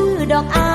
คือดอกอา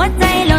หัใจ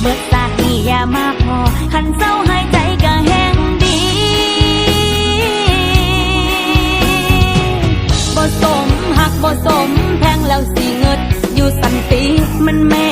เบิดสาดนี่อย่ามาพอคันเศร้าหายใจก็แห้งดีบ่สมหักบ่สมแพงแล้วสิเงิดอยู่สันติมันแม่